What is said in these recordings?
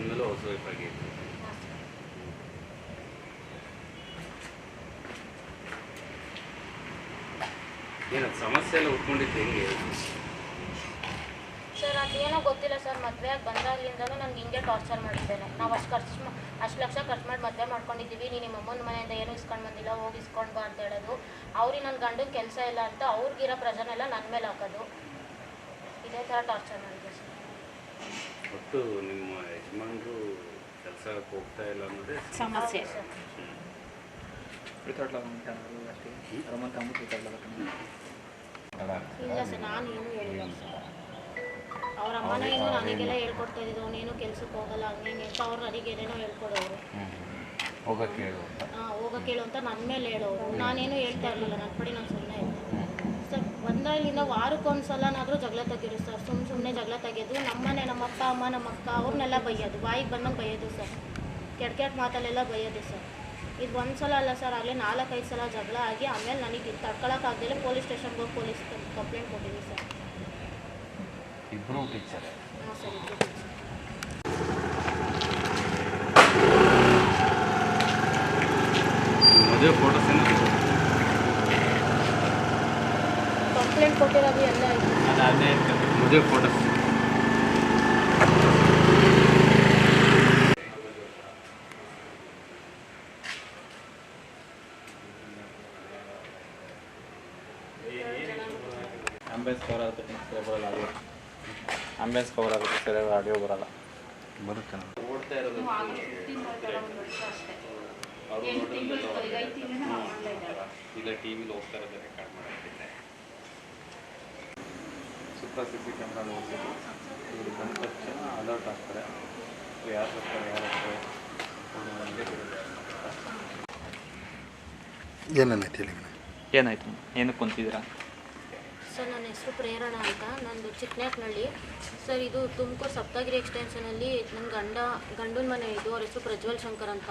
ಬಂದಮೇಲೆ house wife ಏನದು ಸಮಸ್ಯೆ ಎಲ್ಲ ಉಟ್ಕೊಂಡಿದ್ದು ಹೆಂಗೆ? ಸರ್, ಅದೇನೋ ಗೊತ್ತಿಲ್ಲ ಸರ್, ಮದುವೆ ಬಂದಾಗಲಿಂದನೂ ನಂಗೆ ಹಿಂಗೆ ಟಾರ್ಚರ್ ಮಾಡಿದ್ದೇನೆ ನಾವು ಅಷ್ಟು ಖರ್ಚು ಅಷ್ಟು ಲಕ್ಷ ಖರ್ಚು ಮಾಡಿ ಮದುವೆ ಮಾಡ್ಕೊಂಡಿದ್ದೀವಿ. ನೀನು ನಿಮ್ಮ ಅಮ್ಮನ ಮನೆಯಿಂದ ಏನೂ ಇಸ್ಕೊಂಡು ಬಂದಿಲ್ಲ, ಹೋಗಿ ಇಸ್ಕೊಂಡು ಬಾ ಅಂತ ಹೇಳೋದು. ಅವ್ರಿಗೆ ನನ್ನ ಗಂಡನ ಕೆಲಸ ಇಲ್ಲ ಅಂತ ಅವ್ರಿಗಿರೋ ಪ್ರಜನೆಲ್ಲ ನನ್ನ ಮೇಲೆ ಹಾಕೋದು. ಇದೇ ಥರ ಟಾರ್ಚರ್ ಮಾಡಿದೆ ಸರ್. ಒಟ್ಟು ನಿಮ್ಮ ಯಜಮಾನರು ಕೆಲಸಕ್ಕೆ ಹೋಗ್ತಾ ಇಲ್ಲ ಅನ್ನೋದೇ ಸಮಸ್ಯೆ. ಇಲ್ಲ ಸರ್ ನಾನು ಏನು ಹೇಳಿಲ್ಲ ಸರ್. ಅವ್ರ ಅಮ್ಮನ ಏನು ನನಗೆಲ್ಲ ಹೇಳ್ಕೊಡ್ತಾ ಇದ್ದಿದ್ದು ಅವನೇನು ಕೆಲ್ಸಕ್ಕೆ ಹೋಗಲ್ಲ ಹಂಗೆ ಹಿಂಗೆ ಅಂತ ಅವ್ರು ನನಗೆ ಏನೇನೋ ಹೇಳ್ಕೊಡೋರು. ಹೋಗಕ್ಕೆ ಹೇಳು ಅಂತ. ಹಾಂ ಹೋಗಕ್ಕೆ ಹೇಳು ಅಂತ ನನ್ನ ಮೇಲೆ ಹೇಳೋರು. ನಾನೇನು ಹೇಳ್ತಾ ಇರಲಿಲ್ಲ ನನ್ನ ಪಡಿ ನಾನು ಸುಮ್ಮನೆ ಬಂದಾಗಲಿಂದ ವಾರಕ್ಕೊಂದ್ಸಲನಾದರೂ ಜಗಳ ತೆಗಿರು ಸರ್. ಸುಮ್ಮ ಸುಮ್ಮನೆ ಜಗಳ ತೆಗೆಯೋದು ನಮ್ಮನೆ ನಮ್ಮ ಅಪ್ಪ ಅಮ್ಮ ನಮ್ಮ ಅಕ್ಕ ಅವ್ರನ್ನೆಲ್ಲ ಬೈಯೋದು. ಬಾಯಿಗೆ ಬಂದಂಗೆ ಬೈಯೋದು ಸರ್. ಕೆಟ್ಟ ಕೆಟ್ಟ ಮಾತಲ್ಲೆಲ್ಲ ಬೈಯೋದು ಸರ್. ಇದು ಒಂದು ಸಲ ಅಲ್ಲ ಸರ್ ಆಗಲೇ ನಾಲ್ಕೈದು ಸಲ ಜಗಳ ಆಗಿ ಆಮೇಲೆ ನನಗೆ ತಡ್ಕೊಳಕ್ಕಾಗದಿಲ್ಲ ಪೊಲೀಸ್ ಸ್ಟೇಷನ್ಗೆ ಹೋಗಿ ಪೊಲೀಸ್ ಕಂಪ್ಲೇಂಟ್ ಕೊಟ್ಟಿದ್ದೀವಿ ಸರ್. ಇಬ್ಬರು ಟೀಚರ್. ಹಾಂ ಸರ್ ಇದ್ದು ಮದುವೆ ಫೋಟೋಸ್ ಏನೋ ಕಂಪ್ಲೇಂಟ್ ಕೊಟ್ಟಿರೋದು ಎಲ್ಲ ಆಯಿತು ಮದುವೆ ಫೋಟೋ ಆಂಬುಲೆನ್ಸ್ ಕವರ್ ಆಗುತ್ತೆ ಸರಿ ಬರಲ್ಲ ಆಡಿಯೋ ಕವರ್ ಆಗುತ್ತೆ ಆಡಿಯೋ ಬರಲ್ಲ. ಬರುತ್ತೆ. ಓಡ್ತಾ ಇರೋದು ಈಗ ಟಿ ವಿಲಿ ಹೋಗ್ತಾ ಇರೋದು ರೆಕಾರ್ಡ್ ಮಾಡಾಕ್ತಿದ್ದೆ ಸುತ್ತ ಸಿ ಸಿ ಕ್ಯಾಮ್ರಾ ನೋಡ್ತೀವಿ ಇವರು ಬಂದ ತಕ್ಷಣ ಅಲರ್ಟ್ ಆಗ್ತಾರೆ ಯಾರು ಬರ್ತಾರೆ ಯಾರು ಬರ್ತಾರೆ ಹೇಳಿ ಏನಾಯ್ತು ಏನಕ್ಕೆ ಕುಂತಿದ್ದೀರಾ? ಸರ್ ನನ್ನ ಹೆಸರು ಪ್ರೇರಣ ಅಂತ. ನಂದು ಚಿಕ್ಕನೇಕ್ನಳ್ಳಿ ಸರ್ ಇದು ತುಮಕೂರು ಸಪ್ತಗಿರಿ ಎಕ್ಸ್ಟೆನ್ಷನಲ್ಲಿ ನನ್ನ ಗಂಡ ಗಂಡನ ಮನೆ ಇದು. ಅವ್ರ ಹೆಸರು ಪ್ರಜ್ವಲ್ ಶಂಕರ್ ಅಂತ.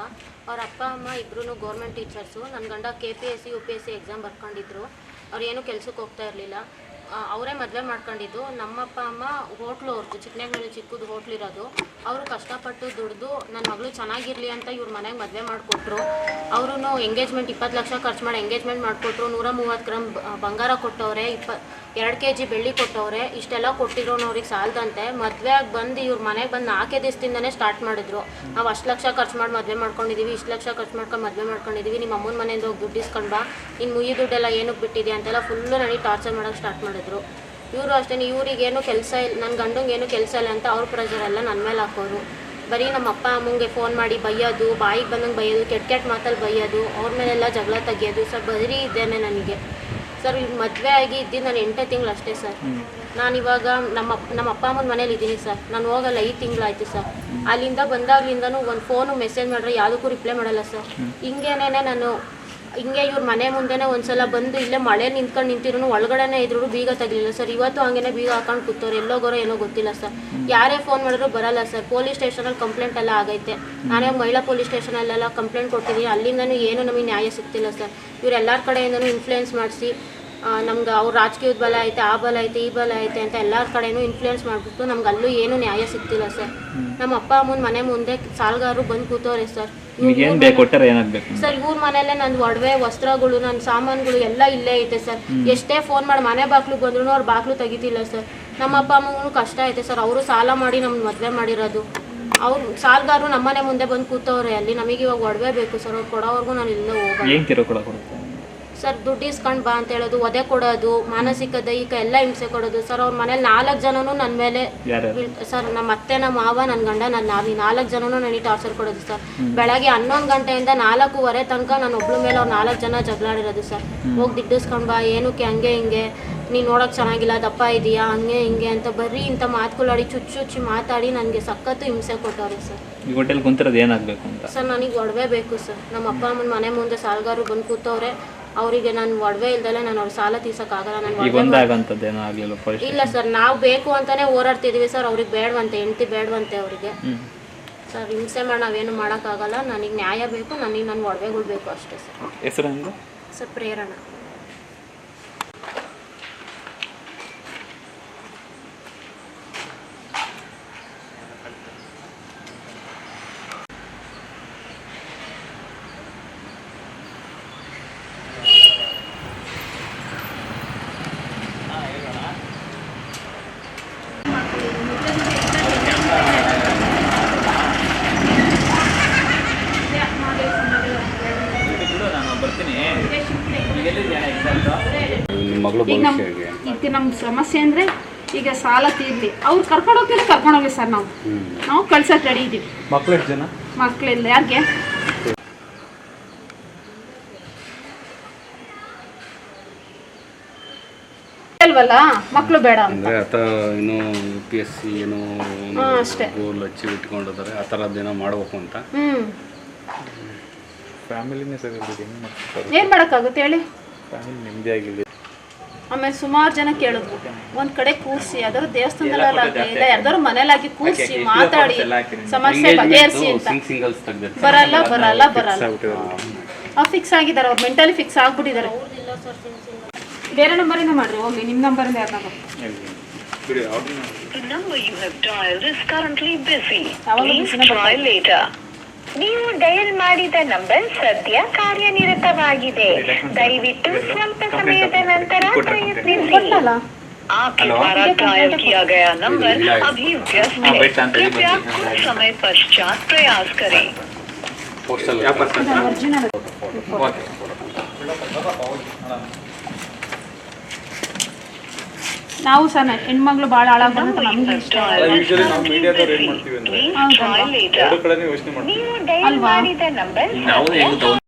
ಅವ್ರ ಅಪ್ಪ ಅಮ್ಮ ಇಬ್ಬರೂ ಗೌರ್ಮೆಂಟ್ ಟೀಚರ್ಸು ನನ್ನ ಗಂಡ K P S C U P S C exam ಬರ್ಕೊಂಡಿದ್ರು. ಅವ್ರು ಏನೂ ಕೆಲಸಕ್ಕೆ ಹೋಗ್ತಾ ಇರಲಿಲ್ಲ. ಅವರೇ ಮದುವೆ ಮಾಡ್ಕೊಂಡಿದ್ದು. ನಮ್ಮಪ್ಪ, ಅಮ್ಮ ಹೋಟ್ಲು ಅವ್ರದ್ದು ಚಿಕ್ಕನೇಗ್ನಲ್ಲಿ ಚಿಕ್ಕದು ಹೋಟ್ಲು ಇರೋದು. ಅವರು ಕಷ್ಟಪಟ್ಟು ದುಡ್ದು ನನ್ನ ಮಗಳು ಚೆನ್ನಾಗಿರಲಿ ಅಂತ ಇವ್ರ ಮನೆಗೆ ಮದುವೆ ಮಾಡಿಕೊಟ್ರು. ಅವರು ಎಂಗೇಜ್ಮೆಂಟ್ ಇಪ್ಪತ್ತು ಲಕ್ಷ ಖರ್ಚು ಮಾಡಿ ಎಂಗೇಜ್ಮೆಂಟ್ ಮಾಡಿಕೊಟ್ರು. ನೂರ ಮೂವತ್ತು ಗ್ರಾಮ್ ಬಂಗಾರ ಕೊಟ್ಟವ್ರೆ, ಇಪ್ಪ, ಎರಡು ಕೆ ಜಿ ಬೆಳ್ಳಿ ಕೊಟ್ಟವ್ರೆ. ಇಷ್ಟೆಲ್ಲ ಕೊಟ್ಟಿರೋನು ಅವ್ರಿಗೆ ಸಾಲದಂತೆ ಮದುವೆ ಆಗಿ ಬಂದು ಇವ್ರ ಮನೆಗೆ ಬಂದು ನಾಲ್ಕೇ ದಿವಸದಿಂದನೇ ಸ್ಟಾರ್ಟ್ ಮಾಡಿದ್ರು. ನಾವು ಅಷ್ಟು ಲಕ್ಷ ಖರ್ಚು ಮಾಡಿ ಮದುವೆ ಮಾಡ್ಕೊಂಡಿದ್ದೀವಿ ಇಷ್ಟು ಲಕ್ಷ ಖರ್ಚು ಮಾಡ್ಕೊಂಡು ಮದುವೆ ಮಾಡ್ಕೊಂಡಿದ್ದೀವಿ ನಿಮ್ಮ ಅಮ್ಮನ ಮನೆಯಿಂದ ಹೋಗಿ ದುಡ್ಡು ಇಸ್ಕೊಂಡು ಇನ್ನು ಮುಯಿ ದುಡ್ಡೆಲ್ಲ ಏನಕ್ಕೆ ಬಿಟ್ಟಿದೆ ಅಂತೆಲ್ಲ ಫುಲ್ಲು ನನಗೆ ಟಾರ್ಚರ್ ಮಾಡೋಕ್ಕೆ ಸ್ಟಾರ್ಟ್ ಮಾಡಿದ್ರು. ಇವರು ಅಷ್ಟೇ ಇವರಿಗೇನು ಕೆಲಸ ಇಲ್ಲ ನನ್ನ ಗಂಡಂಗೆ ಏನು ಕೆಲಸ ಇಲ್ಲ ಅಂತ ಅವ್ರ ಪ್ರೆಷರ್ ಎಲ್ಲ ನನ್ನ ಮೇಲೆ ಹಾಕೋರು. ಬರೀ ನಮ್ಮ ಅಪ್ಪ ಅಮ್ಮಂಗೆ ಫೋನ್ ಮಾಡಿ ಬೈಯೋದು ಬಾಯಿಗೆ ಬಂದಂಗೆ ಬೈಯೋದು ಕೆಟ್ಟ ಕೆಟ್ಟ ಮಾತಲ್ಲಿ ಬೈಯೋದು ಅವ್ರ ಮೇಲೆಲ್ಲ ಜಗಳ ತೆಗಿಯೋದು ಸರ್ ಬರೀ ಇದ್ದೇನೆ ನನಗೆ. ಸರ್ ಈಗ ಮದುವೆ ಆಗಿ ಇದ್ದಿದ್ದು ನಾನು ಎಂಟೇ ತಿಂಗಳು ಅಷ್ಟೇ ಸರ್. ನಾನು ಇವಾಗ ನಮ್ಮ ನಮ್ಮ ಅಪ್ಪ ಅಮ್ಮನ ಮನೇಲಿ ಇದ್ದೀನಿ ಸರ್. ನಾನು ಹೋಗಲ್ಲ ಐದು ತಿಂಗಳಾಯ್ತು ಸರ್. ಅಲ್ಲಿಂದ ಬಂದಾಗ್ಲಿಂದನೂ ಒಂದು ಫೋನು ಮೆಸೇಜ್ ಮಾಡ್ರೆ ಯಾವುದಕ್ಕೂ ರಿಪ್ಲೈ ಮಾಡಲ್ಲ ಸರ್. ಹಿಂಗೇನೇ ನಾನು ಹಿಂಗೆ ಇವ್ರ ಮನೆ ಮುಂದೆನೆ ಒಂದ್ಸಲ ಬಂದು ಇಲ್ಲೇ ಮಳೆ ನಿಂತ್ಕೊಂಡು ನಿಂತಿರೋನು, ಒಳಗಡೆನೆ ಇದ್ರು ಬೀಗ ತಗಲಿಲ್ಲ ಸರ್. ಇವತ್ತು ಹಂಗೇನೆ ಬೀಗ ಹಾಕೊಂಡು ಕೂತವ್ರು. ಎಲ್ಲೋಗೋರೋ ಏನೋ ಗೊತ್ತಿಲ್ಲ ಸರ್. ಯಾರೇ ಫೋನ್ ಮಾಡಿದ್ರು ಬರಲ್ಲ ಸರ್. ಪೊಲೀಸ್ ಸ್ಟೇಷನಲ್ಲಿ ಕಂಪ್ಲೇಂಟ್ ಎಲ್ಲ ಆಗೈತೆ. ನಾನೇ ಮಹಿಳಾ ಪೊಲೀಸ್ ಸ್ಟೇಷನಲ್ಲೆಲ್ಲ ಕಂಪ್ಲೇಂಟ್ ಕೊಟ್ಟಿದ್ದೀನಿ ಅಲ್ಲಿಂದನೂ ಏನು ನಮಗೆ ನ್ಯಾಯ ಸಿಗ್ತಿಲ್ಲ ಸರ್. ಇವ್ರು ಎಲ್ಲರ ಕಡೆಯಿಂದನೂ ಇನ್ಫ್ಲೂಯೆನ್ಸ್ ಮಾಡಿಸಿ ನಮ್ಗೆ ಅವ್ರ ರಾಜಕೀಯದ ಬಲ ಐತೆ ಆ ಬಲ ಐತೆ ಈ ಬಲ ಐತೆ ಅಂತ ಎಲ್ಲರ ಕಡೆನೂ ಇನ್ಫ್ಲೂಯೆನ್ಸ್ ಮಾಡಿಬಿಟ್ಟು ನಮ್ಗೆ ಅಲ್ಲೂ ಏನು ನ್ಯಾಯ ಸಿಗ್ತಿಲ್ಲ ಸರ್. ನಮ್ಮ ಅಪ್ಪ ಅಮ್ಮನ ಮನೆ ಮುಂದೆ ಸಾಲಗಾರರು ಬಂದು ಕೂತವ್ರೆ ಸರ್. ಸರ್ ಇವ್ರ ಮನೆಯಲ್ಲೇ ನನ್ನ ಒಡವೆ ವಸ್ತ್ರಗಳು ನನ್ನ ಸಾಮಾನುಗಳು ಎಲ್ಲ ಇಲ್ಲೇ ಐತೆ ಸರ್. ಎಷ್ಟೇ ಫೋನ್ ಮಾಡಿ ಮನೆ ಬಾಗ್ಲು ಬಂದ್ರು ಅವ್ರ ಬಾಗ್ಲು ತೆಗಿತಿಲ್ಲ ಸರ್. ನಮ್ಮ ಅಪ್ಪ ಅಮ್ಮಗೂ ಕಷ್ಟ ಐತೆ ಸರ್. ಅವರು ಸಾಲ ಮಾಡಿ ನಮ್ಗೆ ಮದುವೆ ಮಾಡಿರೋದು. ಅವ್ರು ಸಾಲಗಾರರು ನಮ್ಮನೆ ಮುಂದೆ ಬಂದು ಕೂತವ್ರೆ. ಅಲ್ಲಿ ನಮಗೆ ಇವಾಗ ಒಡವೆ ಬೇಕು ಸರ್. ಅವ್ರು ಕೊಡೋವರೆಗೂ ನಾನು ಇಲ್ಲೇ ಕೊಡುತ್ತೆ? ಸರ್ ದುಡ್ಡು ಇಸ್ಕೊಂಡು ಬಾ ಅಂತ ಹೇಳೋದು ಒದೆ ಕೊಡೋದು ಮಾನಸಿಕ ದೈಹಿಕ ಎಲ್ಲ ಹಿಂಸೆ ಕೊಡೋದು. ಸರ್ ಅವ್ರ ಮನೇಲಿ ನಾಲ್ಕು ಜನನು ನನ್ನ ಮೇಲೆ ಸರ್ ನಮ್ಮ ಅತ್ತೆ ನಮ್ಮ ಮಾವ ನನ್ನ ಗಂಡ ನನ್ನ ನಾವಿ ನಾಲ್ಕು ಜನನು ನನಗೆ ಟಾರ್ಚರ್ ಕೊಡೋದು ಸರ್. ಬೆಳಗ್ಗೆ ಹನ್ನೊಂದು ಗಂಟೆಯಿಂದ ನಾಲ್ಕೂವರೆ ತನಕ ನಾನು ಒಬ್ಳ ಮೇಲೆ ಅವ್ರು ನಾಲ್ಕು ಜನ ಜಗಳಾಡಿರೋದು ಸರ್. ಹೋಗಿ ದಿಡ್ಡಿಸ್ಕೊಂಡ್ ಬಾ ಏನಕ್ಕೆ ಹಂಗೆ ಹಿಂಗೆ? ನೀನು ನೋಡೋಕೆ ಚೆನ್ನಾಗಿಲ್ಲ ದಪ್ಪ ಇದೆಯಾ ಹಂಗೆ ಹಿಂಗೆ ಅಂತ ಬರೀ ಇಂಥ ಮಾತುಗಳಾಡಿ ಚುಚ್ಚುಚ್ಚಿ ಮಾತಾಡಿ ನನಗೆ ಸಖತ್ತು ಹಿಂಸೆ ಕೊಟ್ಟವ್ರೆ ಸರ್. ಈ ಹೋಟೆಲ್ ಕುಂತಿರೋದು ಏನಾಗಬೇಕು ಅಂತ? ಸರ್ ನನಗೆ ಒಡವೆ ಬೇಕು ಸರ್. ನಮ್ಮ ಅಪ್ಪ ಅಮ್ಮನ ಮನೆ ಮುಂದೆ ಸಾಲಗಾರರು ಬಂದು ಕೂತವ್ರೆ ಅವರಿಗೆ ನಾನು ಒಡವೆ ಇಲ್ದಲೆ ನಾನು ಅವ್ರ ಸಾಲ ತೀಸಕ್ಕಾಗಲ್ಲ ಈಗ ಏನೋ ಆಗಲಿಲ್ಲ ಇಲ್ಲ ಸರ್ ನಾವು ಬೇಕು ಅಂತಾನೆ ಹೋರಾಡ್ತಿದೀವಿ ಸರ್ ಅವ್ರಿಗೆ ಬೇಡವಂತೆ ಹೆಂಡತಿ ಬೇಡವಂತೆ ಅವರಿಗೆ. ಸರ್ ಹಿಂಸೆ ಮಾಡಿ ನಾವೇನು ಮಾಡೋಕ್ಕಾಗಲ್ಲ ನನಗೆ ನ್ಯಾಯ ಬೇಕು ನನಗೆ ನನ್ನ ಒಡವೆಗಳು ಬೇಕು ಅಷ್ಟೇ ಸರ್. ಹೆಸರು ಸರ್ ಪ್ರೇರಣಾ. ನಿಮ್ಮ ಈಗ ನಮ್ ನಮ್ಮ ಸಮಸ್ಯೆ ಅಂದರೆ ಈಗ ಸಾಲ ತೀರ್ಲಿ. ಅವ್ರು ಕರ್ಕೊಂಡು ಹೋಗ್ತಿದ್ರೆ ಕರ್ಕೊಂಡು ಸರ್ ನಾವು. ನಾವು ಕಳ್ಸಕ್ಕೆ ರೆಡಿ ಇದ್ದೀವಿ ಮಕ್ಕಳು ಎಷ್ಟು ಜನ? ಮಕ್ಕಳಿಲ್ಲ ಯಾರಿಗೆ? ಮಕ್ಕಳು ಬೇಡ ಅಂತ. ಅಂದರೆ ಆತ ಏನು ಯು ಪಿ ಎಸ್ ಸಿ ಏನೋ ಅಷ್ಟೇ. ಇಟ್ಕೊಂಡಿದ್ದಾರೆ ಆ ಥರದ್ದೇನೋ ಮಾಡಬೇಕು ಅಂತ. ಫ್ಯಾಮಿಲಿನೇ ಸರ್ ಹೆಂಗೆ ಮಾಡ್ತಾರೆ ಏನ್ ಮಾಡಕ್ಕಾಗುತ್ತೆ ಹೇಳಿ? ಫ್ಯಾಮಿಲಿ ನೆಮ್ಮದಿ ಆಗಿಲ್ಲ ಆಮೇಲೆ ಸುಮಾರು ಜನ ಕೇಳಿದ್ರು ಒಂದ್ ಕಡೆ ಕೂರ್ಸಿ ಯಾವ್ದಾದ್ರು ದೇವಸ್ಥಾನದಲ್ಲಾಗ್ಲಿ ಇಲ್ಲ ಯಾರ್ದಾದ್ರು ಮನೇಲಾಗಿ ಕೂರ್ಸಿ ಮಾತಾಡಿ ಸಮಸ್ಯೆ ಬಗೆಹರಿಸಿ ಅಂತ. ಬರಲ್ಲ ಬರಲ್ಲ ಬರಲ್ಲ. ಅವ್ರು ಫಿಕ್ಸ್ ಆಗಿದ್ದಾರೆ ಅವ್ರು ಮೆಂಟಲಿ ಫಿಕ್ಸ್ ಆಗ್ಬಿಟ್ಟಿದ್ದಾರೆ. ಬೇರೆ ನಂಬರಿಂದ ಮಾಡ್ರಿ ಹೋಗ್ಲಿ ನಿಮ್ ನಂಬರಿಂದ ಯಾರನ್ನ The number you have dialed is currently busy. Please try later. ನೀವು ಡಯಲ್ ಮಾಡಿದ ನಂಬರ್ ಸದ್ಯ ಕಾರ್ಯನಿರತವಾಗಿದೆ ದಯವಿಟ್ಟು ಸ್ವಲ್ಪ ಸಮಯದ ನಂತರ ಪ್ರಯತ್ನಿಸಿ ಕೊಟ್ಟಲ್ಲ आपके द्वारा डायल किया गया नंबर अभी व्यस्त है कृपया कुछ समय पश्चात प्रयास करें ಪೋಸ್ಟಲ್ ಒರಿಜಿನಲ್ ನಾವು ಸಹ ಹೆಣ್ಮಕ್ಳು ಭಾಳ ಹಾಳಾಗ್ಬಂತ ನಮ್ಗೆ ಇಷ್ಟ ಯೂಶಲಿ ನಾವು ಮೀಡಿಯಾದವ್ರು ಏನು ಮಾಡ್ತೀವಿ ಅಂದ್ರೆ. ಎರಡು ಕಡೆನೇ ಯೋಚನೆ ಮಾಡ್ತೀವಿ. ನೀವು ಯಾವುದೇ